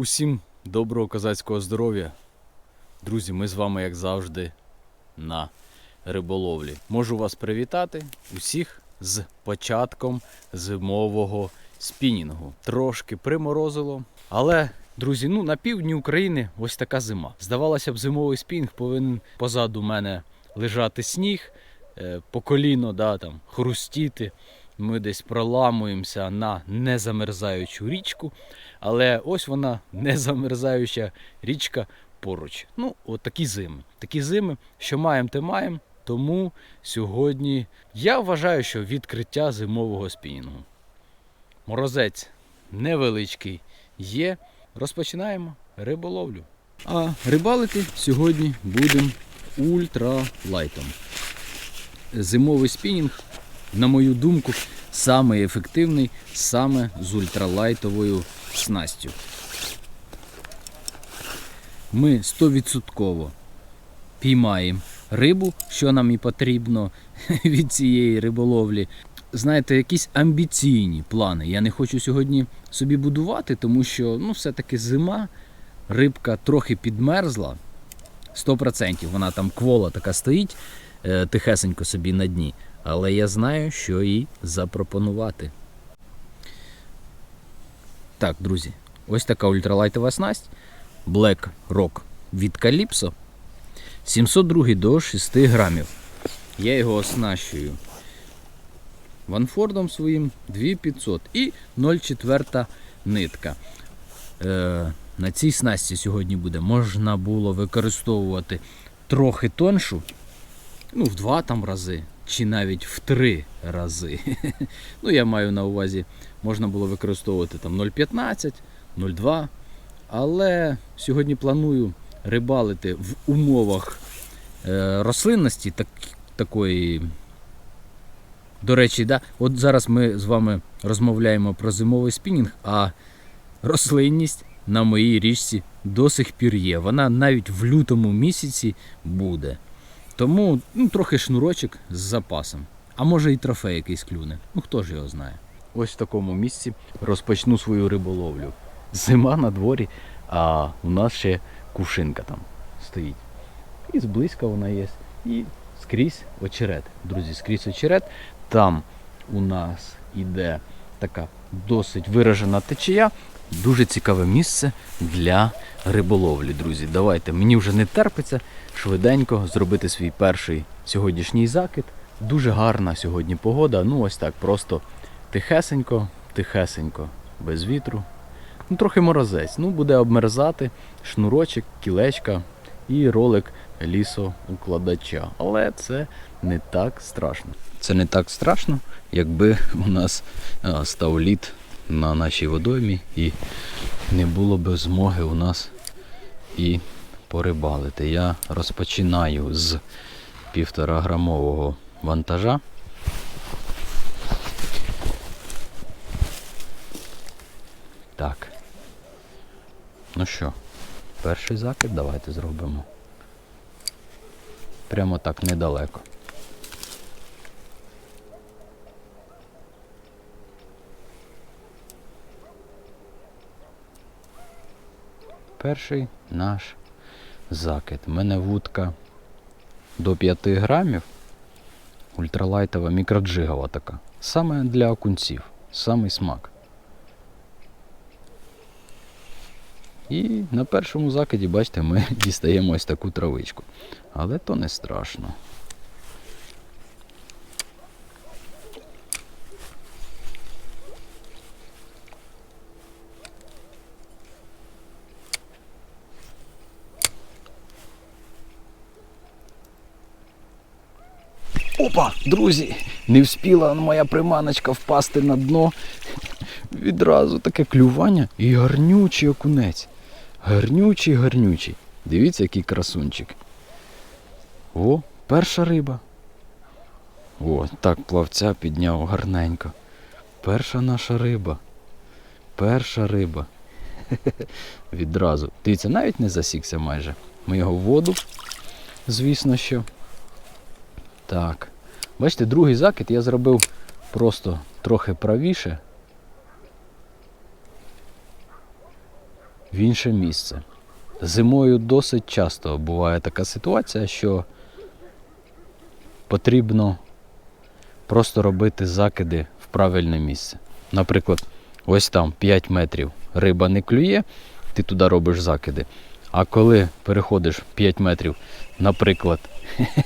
Усім доброго козацького здоров'я. Друзі, ми з вами, як завжди, на риболовлі. Можу вас привітати усіх з початком зимового спінінгу. Трошки приморозило, але. Друзі, ну на півдні України ось така зима. Здавалося б, зимовий спінг повинен позаду мене лежати сніг, е, по коліно, да, там, хрустіти. Ми десь проламуємося на незамерзаючу річку, але ось вона незамерзаюча річка поруч. Ну, от такі зими. Такі зими, що маємо, те маємо. Тому сьогодні я вважаю, що відкриття зимового спінінгу. Морозець невеличкий є. Розпочинаємо риболовлю. А рибалити сьогодні будемо ультралайтом. Зимовий спінінг, на мою думку, саме ефективний саме з ультралайтовою снастю. Ми 100% піймаємо рибу, що нам і потрібно від цієї риболовлі. Знаєте, якісь амбіційні плани. Я не хочу сьогодні собі будувати, тому що ну, все-таки зима, рибка трохи підмерзла. 100% вона там квола така стоїть е, тихесенько собі на дні. Але я знаю, що їй запропонувати. Так, друзі, ось така ультралайтова снасть. Black Rock від Calypso. 702 до 6 грамів. Я його оснащую ванфордом своїм 2500 і 0,4 нитка. Е, на цій снасті сьогодні буде можна було використовувати трохи тоншу, ну, в два там рази, чи навіть в три рази. ну, я маю на увазі, можна було використовувати там 0,15, 0,2. Але сьогодні планую рибалити в умовах е, рослинності так, такої. До речі, да, от зараз ми з вами розмовляємо про зимовий спінінг, а рослинність на моїй річці до сих пір є. Вона навіть в лютому місяці буде. Тому ну, трохи шнурочок з запасом. А може і трофей якийсь клюне. Ну хто ж його знає. Ось в такому місці розпочну свою риболовлю. Зима на дворі, а у нас ще кувшинка там стоїть. І зблизька вона є. І скрізь очерет. Друзі, скрізь очерет. Там у нас іде така досить виражена течія. Дуже цікаве місце для риболовлі, друзі. Давайте, мені вже не терпиться швиденько зробити свій перший сьогоднішній закид. Дуже гарна сьогодні погода. Ну ось так, просто тихесенько, тихесенько, без вітру. Ну, трохи морозець. Ну, буде обмерзати шнурочок, кілечка і ролик лісоукладача. Але це не так страшно. Це не так страшно, якби у нас а, став лід на нашій водоймі і не було б змоги у нас і порибалити. Я розпочинаю з півтора грамового вантажа. Так. Ну що, перший закид давайте зробимо. Прямо так недалеко. Перший наш закид. У мене вудка до 5 грамів. Ультралайтова мікроджигова така. Саме для окунців. Самий смак. І на першому закиді, бачите, ми дістаємо ось таку травичку. Але то не страшно. Опа, друзі! Не вспіла моя приманочка впасти на дно. Відразу таке клювання і гарнючий окунець. Гарнючий, гарнючий. Дивіться, який красунчик. О, перша риба. О, так плавця підняв гарненько. Перша наша риба. Перша риба. Відразу. Дивіться, навіть не засікся майже. Ми його в воду, звісно що. Так. Бачите, другий закид я зробив просто трохи правіше. в інше місце. Зимою досить часто буває така ситуація, що потрібно просто робити закиди в правильне місце. Наприклад, ось там 5 метрів риба не клює, ти туди робиш закиди. А коли переходиш 5 метрів, наприклад,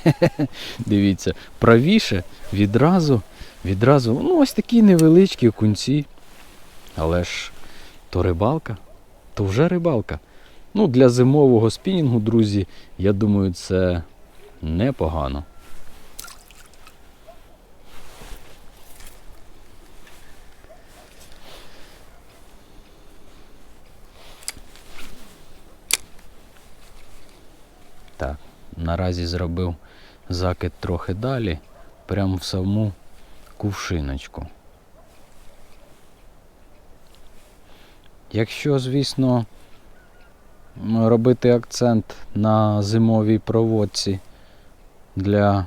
дивіться, правіше, відразу, відразу, ну ось такі невеличкі кунці. Але ж то рибалка, то вже рибалка. Ну, для зимового спінінгу, друзі, я думаю, це непогано. Так, наразі зробив закид трохи далі, прямо в саму кувшиночку. Якщо, звісно, робити акцент на зимовій проводці для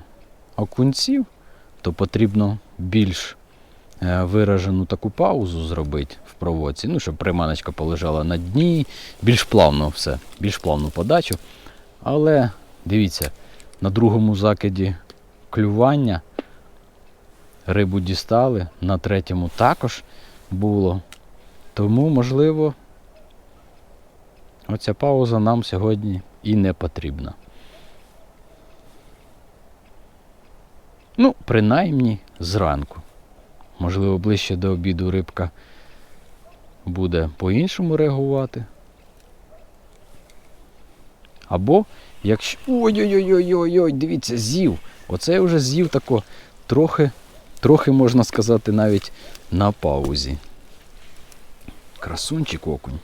окунців, то потрібно більш е, виражену таку паузу зробити в проводці, ну, щоб приманочка полежала на дні, більш плавно все, більш плавну подачу. Але дивіться, на другому закиді клювання рибу дістали, на третьому також було. Тому, можливо, оця пауза нам сьогодні і не потрібна. Ну, принаймні зранку. Можливо, ближче до обіду рибка буде по-іншому реагувати. Або якщо. Ой-ой-ой-ой-ой, дивіться, з'їв. Оце я вже з'їв тако трохи, трохи можна сказати, навіть на паузі. Красунчик окунь.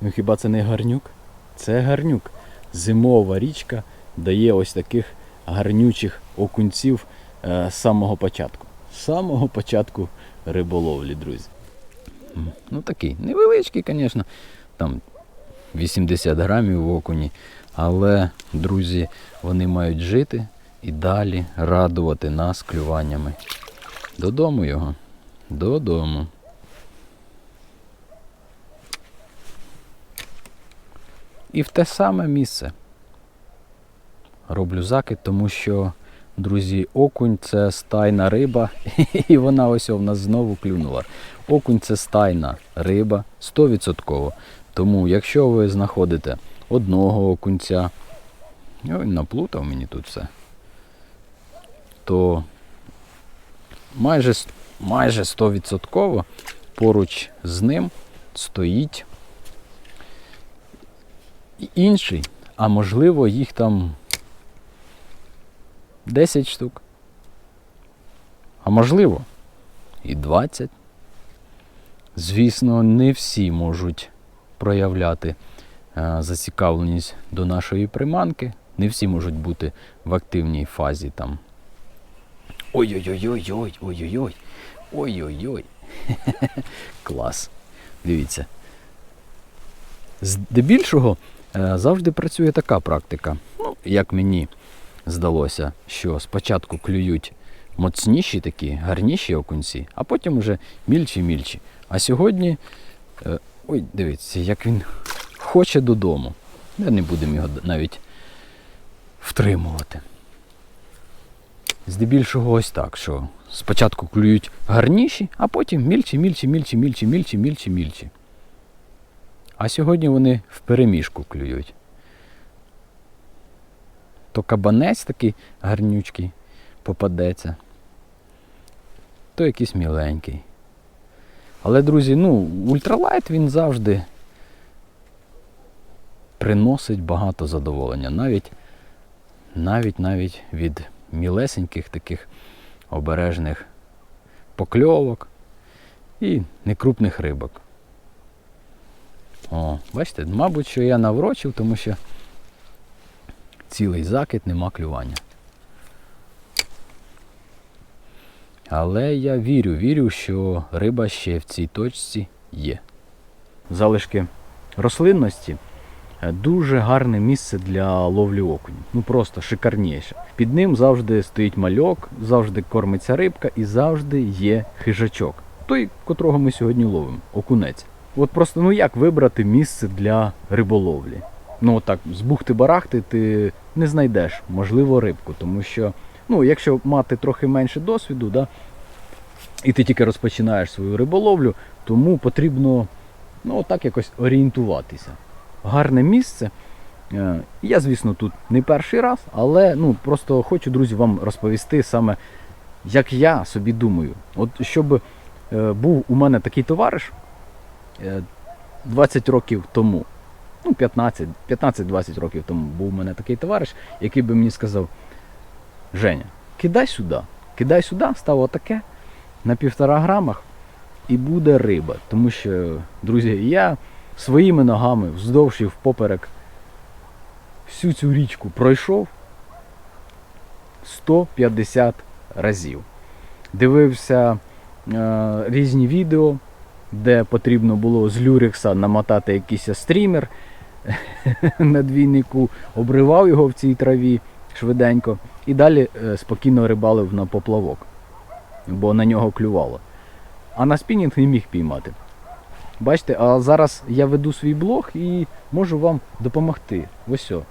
Ну хіба це не гарнюк? Це гарнюк. Зимова річка дає ось таких гарнючих окунців е, з самого початку. З самого початку риболовлі, друзі. Ну такий невеличкий, звісно. Там 80 грамів в окуні. Але, друзі, вони мають жити і далі радувати нас клюваннями. Додому його. Додому. І в те саме місце роблю закид, тому що, друзі, окунь це стайна риба, і вона ось у нас знову клюнула. Окунь це стайна риба 100%. Тому, якщо ви знаходите одного окунця, ой, наплутав мені тут все, то майже, майже 100% поруч з ним стоїть інший, а можливо їх там 10 штук. А можливо і 20. Звісно, не всі можуть проявляти зацікавленість до нашої приманки. Не всі можуть бути в активній фазі там. Ой-ой-ой-ой-ой, ой-ой-ой. Ой-ой-ой. Клас. Дивіться. Здебільшого е, завжди працює така практика. Ну, як мені здалося, що спочатку клюють моцніші такі, гарніші окунці, а потім вже мільчі-мільчі. А сьогодні, е, ой, дивіться, як він хоче додому. Ми не будемо його навіть втримувати. Здебільшого ось так, що спочатку клюють гарніші, а потім мільчі, мільчі, мільчі, мільчі, мільчі, мільчі, мільчі. А сьогодні вони в переміжку клюють. То кабанець такий гарнючий попадеться, то якийсь міленький. Але, друзі, ну, ультралайт він завжди приносить багато задоволення. Навіть, навіть, навіть від мілесеньких таких обережних покльовок і некрупних рибок. О, бачите, мабуть, що я наврочив, тому що цілий закид нема клювання. Але я вірю, вірю, що риба ще в цій точці є. Залишки рослинності дуже гарне місце для ловлі окунів. Ну просто шикарніше. Під ним завжди стоїть мальок, завжди кормиться рибка і завжди є хижачок. Той, котрого ми сьогодні ловимо, окунець. от просто ну як вибрати місце для риболовлі? Ну так, з бухти-барахти ти не знайдеш, можливо, рибку, тому що, ну, якщо мати трохи менше досвіду, да, і ти тільки розпочинаєш свою риболовлю, тому потрібно ну, так якось орієнтуватися. Гарне місце. Е, Я, звісно, тут не перший раз, але ну, просто хочу, друзі, вам розповісти саме, як я собі думаю. От щоб е, був у мене такий товариш е, 20 років тому, ну 15 15-20 років тому був у мене такий товариш, який би мені сказав: Женя, кидай сюди, кидай сюди, став отаке на півтора грамах і буде риба. Тому що, друзі, я своїми ногами вздовж і впоперек всю цю річку пройшов 150 разів. Дивився е, різні відео, де потрібно було з люрекса намотати якийсь стрімер на двійнику, обривав його в цій траві швиденько і далі е, спокійно рибалив на поплавок, бо на нього клювало. А на спінінг не міг піймати. Бачите, а зараз я веду свій блог і можу вам допомогти. Ось о.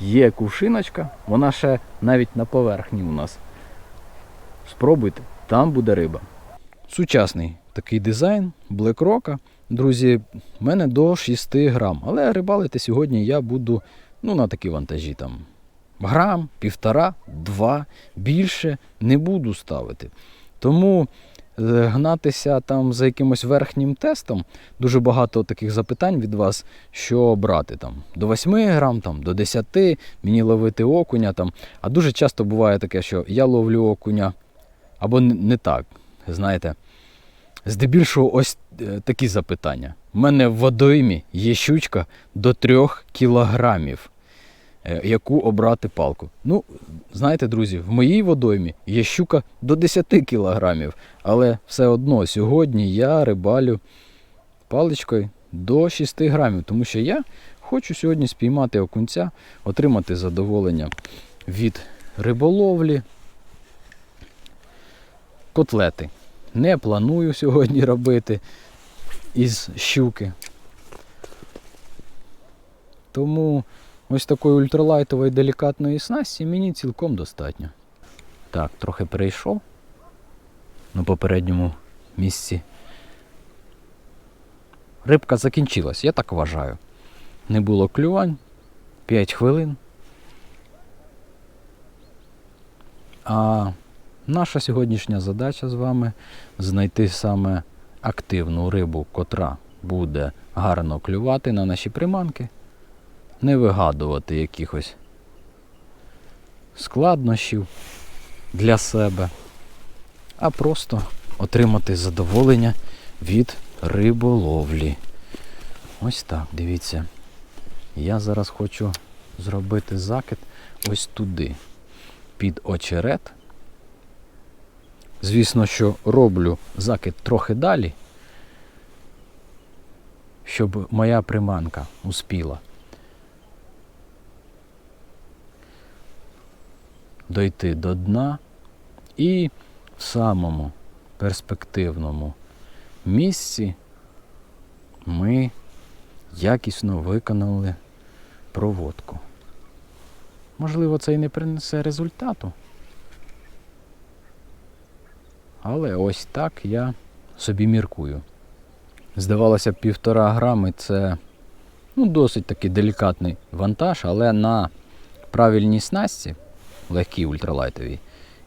Є кувшиночка, вона ще навіть на поверхні у нас. Спробуйте, там буде риба. Сучасний такий дизайн Black Rock. Друзі, в мене до 6 грам. Але рибалити сьогодні я буду ну, на такі вантажі там. Грам, півтора, два, більше не буду ставити. Тому гнатися там за якимось верхнім тестом. Дуже багато таких запитань від вас, що брати там до 8 грам, там, до 10, мені ловити окуня. Там. А дуже часто буває таке, що я ловлю окуня або не, так. Знаєте, здебільшого ось е, такі запитання. У мене в водоймі є щучка до 3 кілограмів. Е, Яку обрати палку? Ну, знаєте, друзі, в моїй водоймі є щука до 10 кілограмів, але все одно сьогодні я рибалю паличкою до 6 грамів, тому що я хочу сьогодні спіймати окунця, отримати задоволення від риболовлі. Котлети. Не планую сьогодні робити із щуки. Тому ось такої ультралайтової делікатної снасті мені цілком достатньо. Так, трохи перейшов на попередньому місці. Рибка закінчилась, я так вважаю. Не було клювань 5 хвилин. А наша сьогоднішня задача з вами знайти саме активну рибу, котра буде гарно клювати на наші приманки не вигадувати якихось складнощів для себе, а просто отримати задоволення від риболовлі. Ось так, дивіться. Я зараз хочу зробити закид ось туди, під очерет. Звісно, що роблю закид трохи далі, щоб моя приманка успіла дойти до дна і в самому перспективному місці ми якісно виконали проводку. Можливо, це і не принесе результату. Але ось так я собі міркую. Здавалося, півтора грами це ну, досить такий делікатний вантаж, але на правильній снасті легкій ультралайтовій.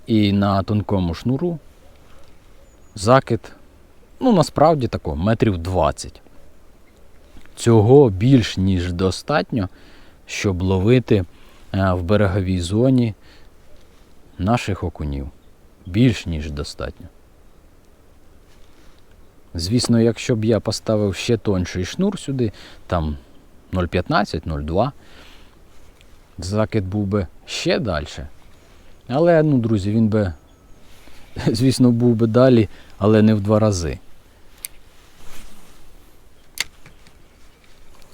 І на тонкому шнуру закид, ну насправді тако, метрів 20. Цього більш ніж достатньо, щоб ловити е, в береговій зоні наших окунів. Більш ніж достатньо. Звісно, якщо б я поставив ще тонший шнур сюди, там 0,15-0,2, закид був би ще далі. Але, ну, друзі, він би, звісно, був би далі, але не в два рази.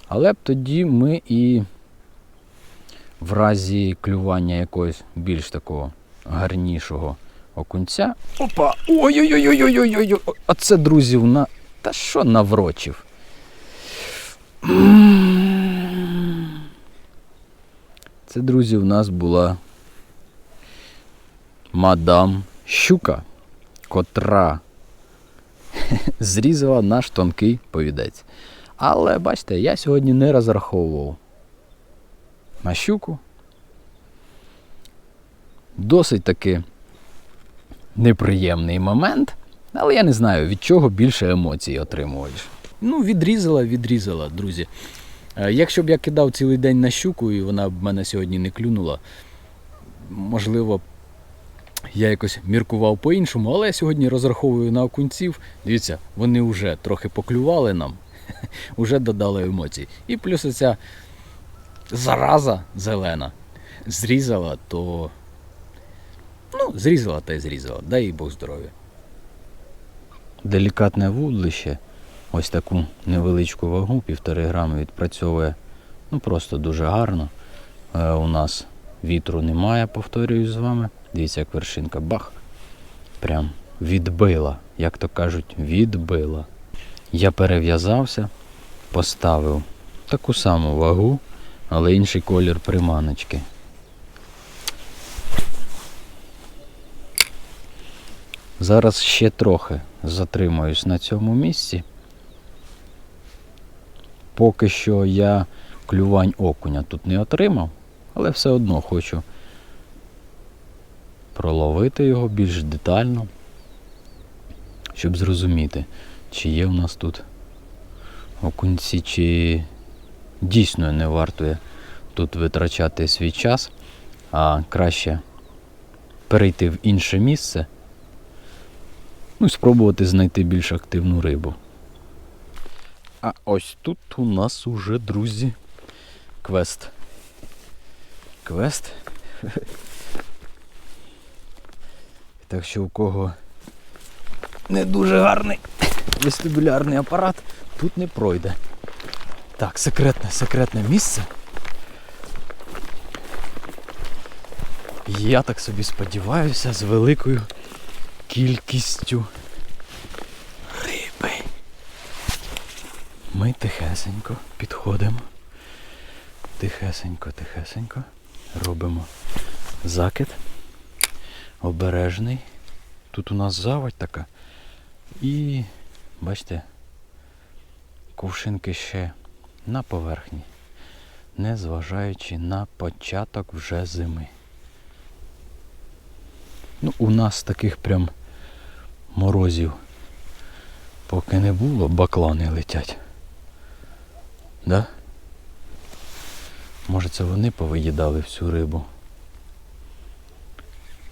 Але б тоді ми і в разі клювання якогось більш такого гарнішого окунця. Опа! Ой-ой-ой-ой-ой-ой-ой! Це, друзі, на Та що наврочив? Це, друзі, в нас була мадам Щука, котра зрізала наш тонкий повідець. Але бачите, я сьогодні не розраховував на щуку. Досить таки неприємний момент, але я не знаю, від чого більше емоцій отримуєш. Ну, відрізала, відрізала, друзі. Е, Якщо б я кидав цілий день на щуку і вона б мене сьогодні не клюнула, можливо, я якось міркував по-іншому, але я сьогодні розраховую на окунців. Дивіться, вони вже трохи поклювали нам, вже додали емоцій. І плюс оця зараза зелена зрізала, то. Ну, зрізала та й зрізала. Дай їй Бог здоров'я. Делікатне вудлище, ось таку невеличку вагу, півтори грами відпрацьовує ну просто дуже гарно. Е, у нас вітру немає, повторюю з вами. Дивіться, як вершинка бах. Прям відбила, як то кажуть, відбила. Я перев'язався, поставив таку саму вагу, але інший колір приманочки. Зараз ще трохи затримаюсь на цьому місці. Поки що я клювань окуня тут не отримав, але все одно хочу проловити його більш детально, щоб зрозуміти, чи є в нас тут окунці, чи дійсно не вартує тут витрачати свій час, а краще перейти в інше місце. Ну і спробувати знайти більш активну рибу. А ось тут у нас уже, друзі, квест. Квест. Так що у кого не дуже гарний вестибулярний апарат, тут не пройде. Так, секретне, секретне місце. Я так собі сподіваюся, з великою кількістю Ми тихесенько підходимо. Тихесенько, тихесенько. Робимо закид. Обережний. Тут у нас заводь така. І бачите, кувшинки ще на поверхні, незважаючи на початок вже зими. Ну, у нас таких прям морозів поки не було, баклани летять. Да? Може це вони повиїдали всю рибу.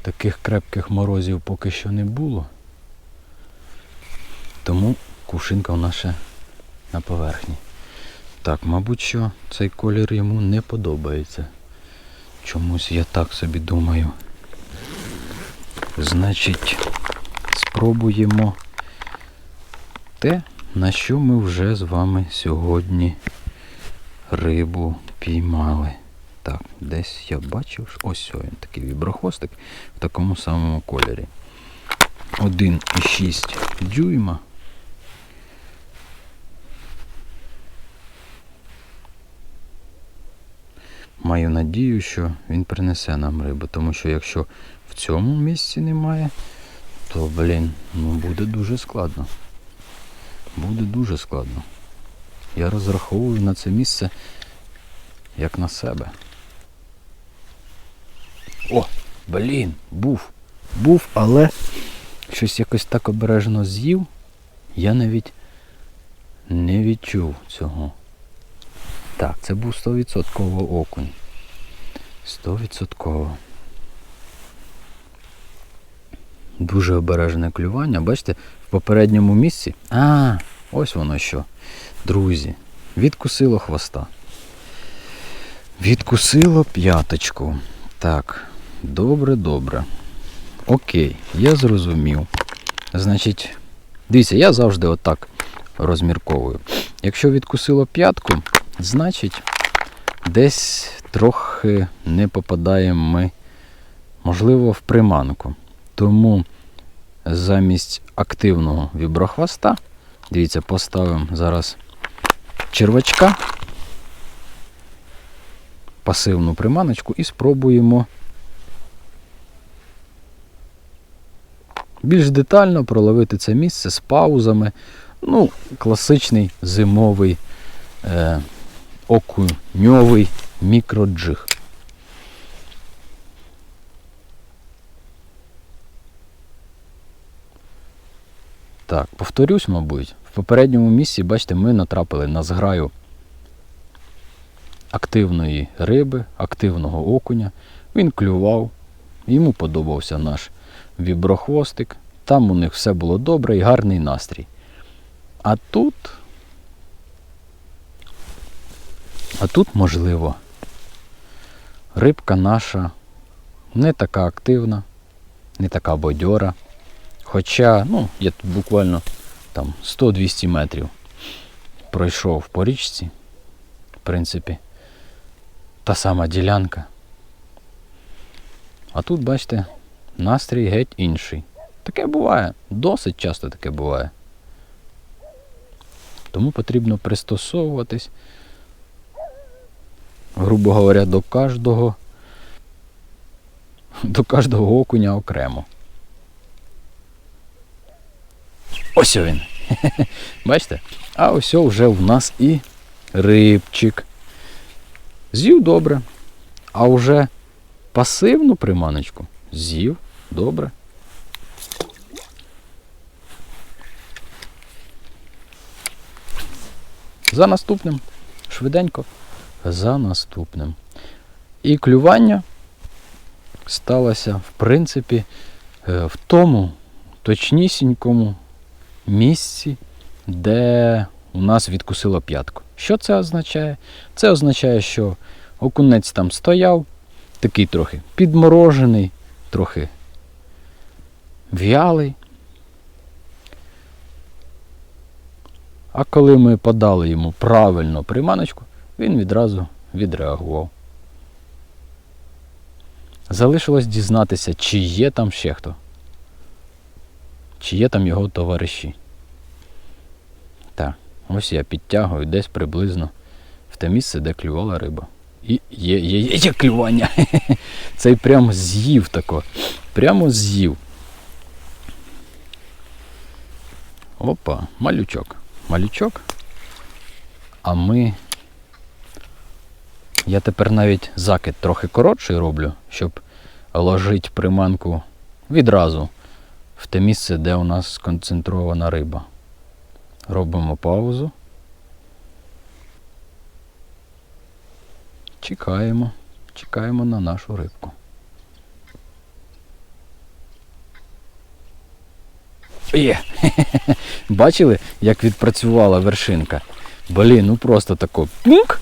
Таких крепких морозів поки що не було. Тому кувшинка в нас ще на поверхні. Так, мабуть, що цей колір йому не подобається. Чомусь я так собі думаю. Значить, спробуємо те, на що ми вже з вами сьогодні рибу піймали. Так, десь я бачив, ось він такий віброхвостик в такому самому кольорі. 1,6 дюйма. Маю надію, що він принесе нам рибу, тому що якщо в цьому місці немає, то, блін, ну буде дуже складно. Буде дуже складно. Я розраховую на це місце як на себе. О, блін, був. Був, але щось якось так обережно з'їв. Я навіть не відчув цього. Так, це був 100% окунь. 100%. Дуже обережне клювання. Бачите, в попередньому місці. А, ось воно що. Друзі, відкусило хвоста. Відкусило п'яточку. Так, добре, добре. Окей, я зрозумів. Значить, дивіться, я завжди отак розмірковую. Якщо відкусило п'ятку, значить десь трохи не попадаємо ми, можливо, в приманку. Тому замість активного віброхвоста Дивіться, поставимо зараз червачка, пасивну приманочку і спробуємо більш детально проловити це місце з паузами. Ну, класичний зимовий е, окуньовий мікроджиг. Так, повторюсь, мабуть, в попередньому місці, бачите, ми натрапили на зграю активної риби, активного окуня. Він клював, йому подобався наш віброхвостик. Там у них все було добре і гарний настрій. А тут. А тут, можливо, рибка наша не така активна, не така бодьора. Хоча, ну, я тут буквально там 100-200 метрів пройшов по річці, в принципі, та сама ділянка. А тут, бачите, настрій геть інший. Таке буває, досить часто таке буває. Тому потрібно пристосовуватись, грубо говоря, до кожного, до кожного окуня окремо. Ось він. Бачите? А ось вже в нас і рибчик. З'їв добре. А вже пасивну приманочку з'їв добре. За наступним. Швиденько. За наступним. І клювання сталося, в принципі, е, в тому точнісінькому місці, де у нас відкусило п'ятку. Що це означає? Це означає, що окунець там стояв, такий трохи підморожений, трохи в'ялий. А коли ми подали йому правильно приманочку, він відразу відреагував. Залишилось дізнатися, чи є там ще хто чи є там його товариші. Так, ось я підтягую десь приблизно в те місце, де клювала риба. І є є, є, є клювання. Цей прямо з'їв тако. Прямо з'їв. Опа, малючок. Малючок. А ми. Я тепер навіть закид трохи коротший роблю, щоб ложити приманку відразу в те місце, де у нас сконцентрована риба. Робимо паузу. Чекаємо, чекаємо на нашу рибку. Є! Бачили, як відпрацювала вершинка? Блін, ну просто тако пунк,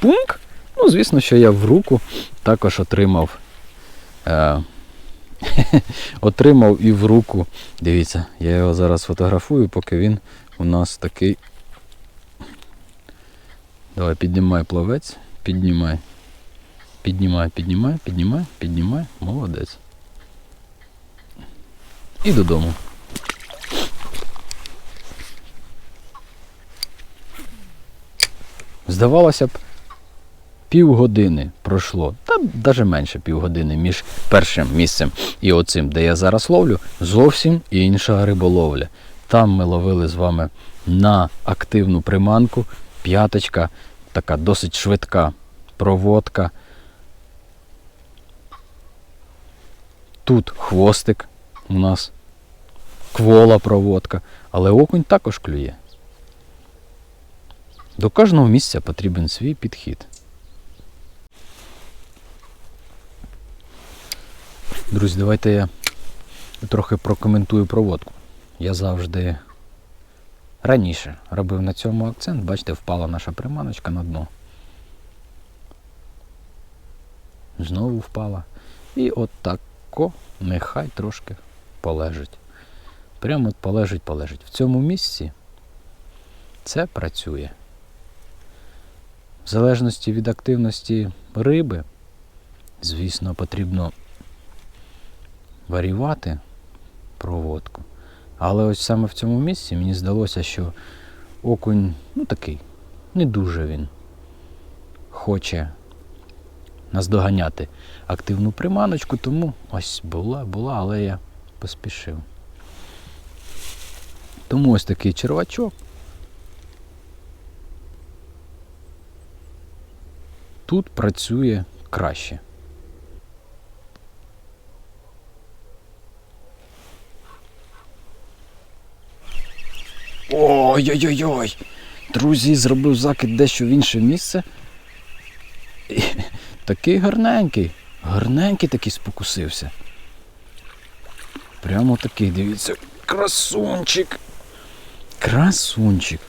пунк. Ну, звісно, що я в руку також отримав е, отримав і в руку. Дивіться, я його зараз фотографую, поки він у нас такий. Давай піднімай плавець, піднімай. Піднімай, піднімай, піднімай, піднімай, молодець. І додому. Здавалося б, півгодини пройшло, та навіть менше півгодини між першим місцем і оцим, де я зараз ловлю, зовсім інша риболовля. Там ми ловили з вами на активну приманку, п'яточка, така досить швидка проводка. Тут хвостик у нас, квола проводка, але окунь також клює. До кожного місця потрібен свій підхід. Друзі, давайте я трохи прокоментую проводку. Я завжди раніше робив на цьому акцент, бачите, впала наша приманочка на дно. Знову впала. І от тако нехай трошки полежить. Прямо от полежить, полежить. В цьому місці це працює. В залежності від активності риби, звісно, потрібно варівати проводку. Але ось саме в цьому місці мені здалося, що окунь, ну такий, не дуже він хоче наздоганяти активну приманочку, тому ось була, була, але я поспішив. Тому ось такий червачок. Тут працює краще. Ой-ой-ой-ой! Друзі, зробив закид дещо в інше місце. І такий гарненький. Гарненький такий спокусився. Прямо такий, дивіться, красунчик. Красунчик.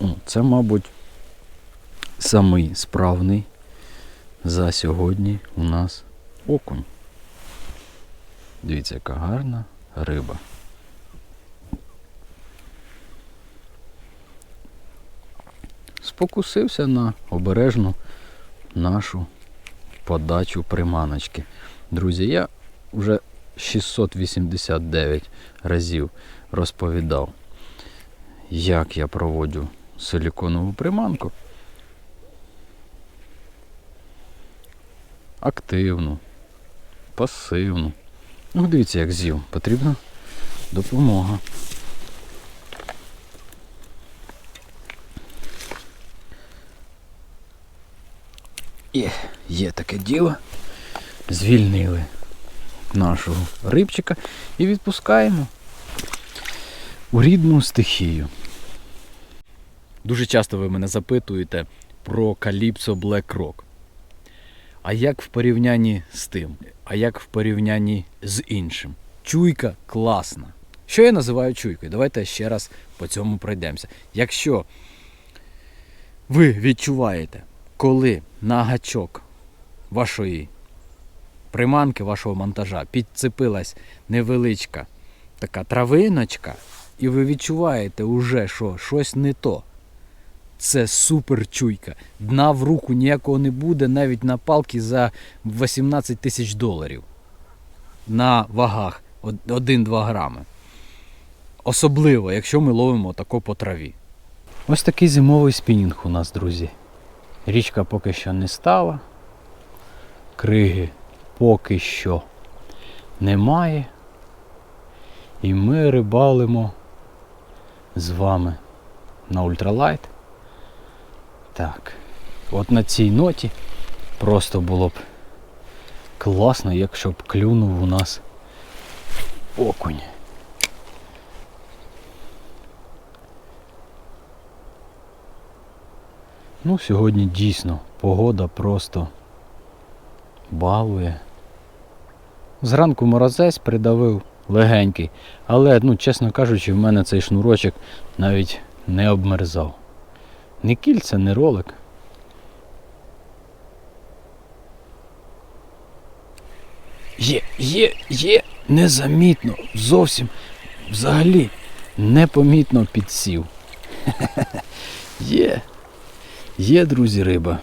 О, це, мабуть, самий справний за сьогодні у нас окунь. Дивіться, яка гарна риба. Спокусився на обережну нашу подачу приманочки. Друзі, я вже 689 разів розповідав, як я проводжу силіконову приманку. Активну, пасивну. Ну, дивіться, як з'їв. Потрібна допомога. Є, є таке діло. Звільнили нашого рибчика і відпускаємо у рідну стихію. Дуже часто ви мене запитуєте про Calypso Black Rock. А як в порівнянні з тим? А як в порівнянні з іншим? Чуйка класна. Що я називаю чуйкою? Давайте ще раз по цьому пройдемося. Якщо ви відчуваєте, коли на гачок вашої приманки, вашого монтажа підцепилась невеличка така травиночка, і ви відчуваєте уже, що щось не то. Це супер чуйка. Дна в руку ніякого не буде, навіть на палки за 18 тисяч доларів. На вагах 1-2 грами. Особливо, якщо ми ловимо тако по траві. Ось такий зимовий спінінг у нас, друзі. Річка поки що не стала. Криги поки що немає. І ми рибалимо з вами на ультралайт. Так. От на цій ноті просто було б класно, якщо б клюнув у нас окунь. Ну, сьогодні дійсно погода просто балує. Зранку морозець придавив легенький, але, ну, чесно кажучи, в мене цей шнурочок навіть не обмерзав. Ні кільця, ні ролик. Є, є, є, незамітно, зовсім взагалі непомітно підсів. Є. Є, друзі, риба.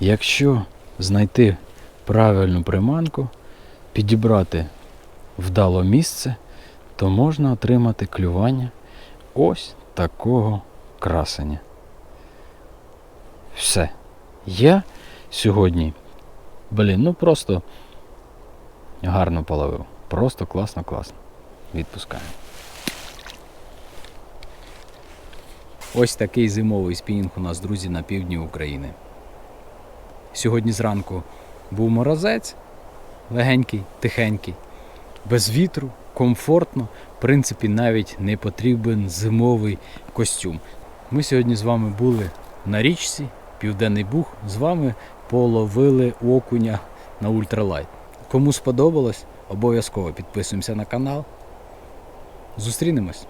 Якщо знайти правильну приманку, підібрати вдало місце, то можна отримати клювання ось такого красення. Все. Я сьогодні, блін, ну просто гарно половив. Просто класно, класно. Відпускаємо. Ось такий зимовий спінінг у нас, друзі, на півдні України. Сьогодні зранку був морозець, легенький, тихенький, без вітру, комфортно. В принципі, навіть не потрібен зимовий костюм. Ми сьогодні з вами були на річці, Південний Буг, з вами половили окуня на ультралайт. Кому сподобалось, обов'язково підписуємося на канал. Зустрінемось!